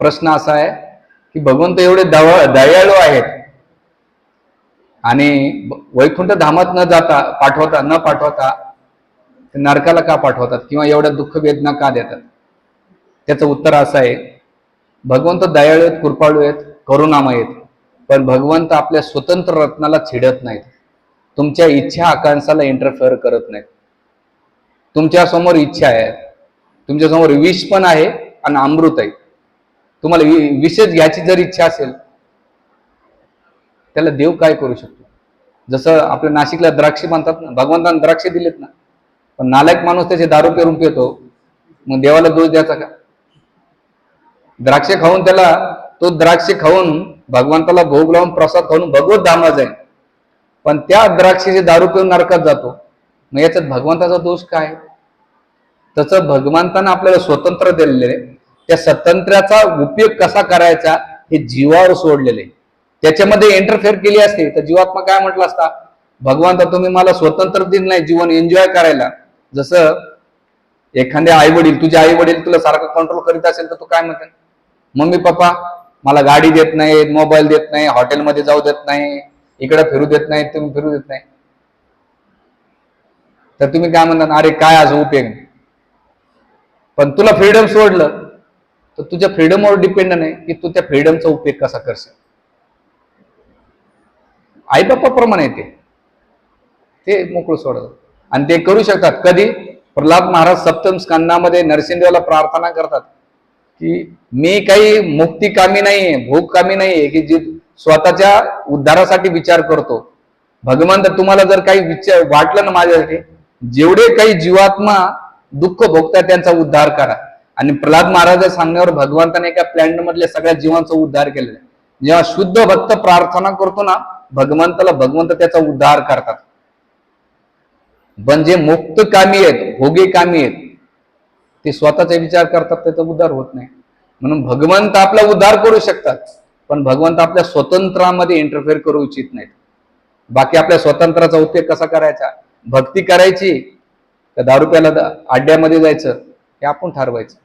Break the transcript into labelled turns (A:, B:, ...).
A: प्रश्न असा आहे की भगवंत एवढे दव दयाळू आहेत. आणि वैकुंठ धामात न जाता पाठवता न पाठवता ते नरकाला का पाठवतात? किंवा एवढ्या दुःख वेदना का देतात? त्याचं उत्तर असं आहे भगवंत दयाळू आहेत कृपाळू आहेत करुणामय आहेत. पण भगवंत आपल्या स्वतंत्र रत्नाला छिडत नाहीत. तुमच्या इच्छा आकांक्षाला इंटरफेअर करत नाहीत. तुमच्यासमोर इच्छा आहे. तुमच्यासमोर विष पण आहे आणि अमृत आहे. तुम्हाला विशेष घ्यायची जर इच्छा असेल त्याला देव काय करू शकतो? जसं आपल्या नाशिकला द्राक्षे म्हणतात ना भगवंताने द्राक्षे दिलेत ना पण नालायक माणूस त्याचे दारू पेरून पितो मग देवाला दोष द्यायचा का? द्राक्षे खाऊन त्याला तो द्राक्षे खाऊन भगवंताला भोग लावून प्रसाद खाऊन भगवत धामला जाईल. पण त्या द्राक्षेचे दारू पिऊन नरकात जातो. मग याच्यात भगवंताचा दोष काय? तसं भगवंतानं आपल्याला स्वतंत्र दिलेले आहे. त्या स्वातंत्र्याचा उपयोग कसा करायचा हे जीवावर सोडलेले. त्याच्यामध्ये इंटरफेअर केली असते तर जीवात्मा काय म्हटलं असता भगवंता तुम्ही मला स्वतंत्र दिलं नाही जीवन एन्जॉय करायला. जसं एखाद्या आई वडील तुझे आई वडील तुला सारखं कंट्रोल करीत असेल तर तू काय म्हणते? मम्मी पप्पा मला गाडी देत नाही मोबाईल देत नाही हॉटेलमध्ये जाऊ देत नाही इकडे फिरू देत नाही तुम्ही फिरू देत नाही. तर तुम्ही काय म्हणता अरे काय आज उपयोग? पण तुला फ्रीडम सोडलं. तर तुझ्या फ्रीडमवर डिपेंड नाही की तू त्या फ्रीडमचा उपयोग कसा करशील. आई बाप्पाप्रमाणे ते. ते मोकळं सोडत आणि ते करू शकतात. कधी? प्रल्हाद महाराज सप्तम स्कंदामध्ये नरसिंहदेवाला प्रार्थना करतात की मी काही मुक्ती कामी नाहीये भूक कामी नाहीये की जी स्वतःच्या उद्धारासाठी विचार करतो. भगवंत तुम्हाला जर काही विचार वाटलं ना माझ्यासाठी जेवढे काही जीवात्मा दुःख भोगतात त्यांचा उद्धार करा. आणि प्रल्हाद महाराज सांगण्यावर भगवंताने एका प्लॅनेट मधल्या सगळ्या जीवांचा उद्धार केलेला आहे. जेव्हा शुद्ध भक्त प्रार्थना करतो ना भगवंताला भगवंत त्याचा उद्धार करतात. पण जे मुक्त कामी आहेत भोगे कामी आहेत ते स्वतःचा विचार करतात त्याचा उद्धार होत नाही. म्हणून भगवंत आपला उद्धार करू शकतात पण भगवंत आपल्या स्वतंत्रामध्ये इंटरफेअर करू इच्छित नाहीत. बाकी आपल्या स्वतंत्राचा उपयोग कसा करायचा? भक्ती करायची का दारू प्याला अड्ड्यामध्ये जायचं हे आपण ठरवायचं.